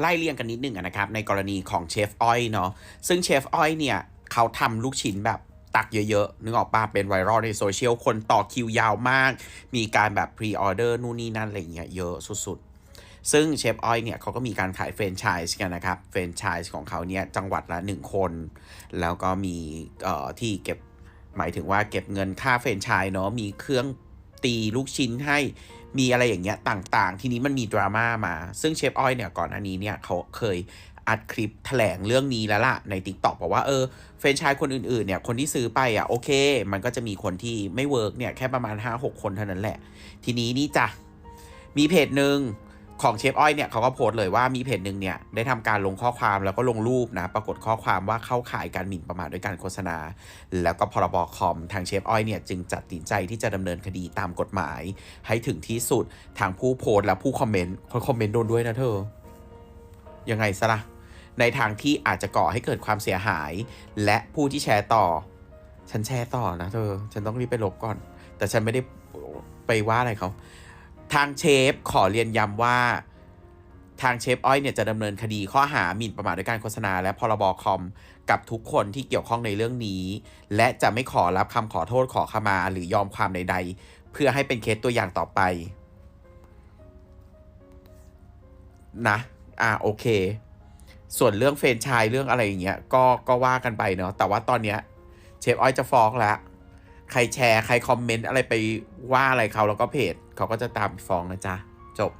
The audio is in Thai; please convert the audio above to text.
ไล่เรียงกันนิดหนึ่งนะครับ ในกรณีของเชฟอ้อยเนาะซึ่งเชฟอ้อยเนี่ยเขาทำลูกชิ้นแบบตักเยอะๆ นึกออกปะเป็นไวรัลในโซเชียล คนต่อคิวยาวมาก มีการแบบพรีออเดอร์นู่นนี่นั่นอะไรเงี้ยเยอะสุดๆ ซึ่งเชฟอ้อยเนี่ยเขาก็มีการขายเฟรนไชส์กันนะครับ เฟรนไชส์ของเขาเนี่ยจังหวัดละ 1 คน แล้วก็มีเอ่อที่เก็บหมายถึงว่าเก็บเงินค่าเฟรนไชส์เนาะมีเครื่อง ตีลูกชิ้นให้มีอะไรอย่างเงี้ยต่างๆ ทีนี้มันมีดราม่ามา ซึ่งเชฟอ้อยเนี่ยก่อนอันนี้เนี่ยเขาเคยอัดคลิปแถลงเรื่องนี้แล้วล่ะใน t ิ k t o k บอกว่าเออเฟรนชายคนอื่นๆเนี่ยคนที่ซื้อไปอะโอเค มันก็จะมีคนที่ไม่เวิร์กเนี่ยแค่ประมาณ 5-6 คนเท่านั้นแหละ ทีนี้นี่จ้ะมีเพจหนึ่ง ของเชฟอ้อยเนี่ยเขาก็โพสต์เลยว่ามีเพจหนึ่งเนี่ยได้ทำการลงข้อความแล้วก็ลงรูปนะปรากฏข้อความว่าเข้าข่ายการหมิ่นประมาทด้วยการโฆษณา แล้วก็พรบคอมทางเชฟอ้อยเนี่ยจึงจัดสินใจที่จะดำเนินคดีตามกฎหมาย ให้ถึงที่สุดทางผู้โพสต์และผู้คอมเมนต์คนคอมเมนต์โดนด้วยนะเธอ ยังไงซะละ่ะในทางที่อาจจะก่อให้เกิดความเสียหาย และผู้ที่แชร์ต่อ ฉันแชร์ต่อนะเธอ ฉันต้องรีบไปลบก่อน แต่ฉันไม่ได้ไปว่าอะไรเขา ทางเชฟขอเรียนย้ำว่าทางเชฟอ้อยเนี่ยจะดำเนินคดีข้อหาหมิ่นประมาทด้วยการโฆษณา และพรบคอมกับทุกคนที่เกี่ยวข้องในเรื่องนี้ และจะไม่ขอรับคำขอโทษขอขมาหรือยอมความใด ๆ เพื่อให้เป็นเคสตัวอย่างต่อไป นะ อ่าโอเค ส่วนเรื่องเฟรนชายเรื่องอะไรอย่างเงี้ยก็ก็ว่ากันไปเนาะแต่ว่าตอนเนี้ยเชฟอ้อยจะฟ้องแล้ว ใครแชร์ ใครคอมเมนต์อะไรไปว่าอะไรเขาแล้วก็เพจเขาก็จะตามฟ้องนะจ๊ะ จบ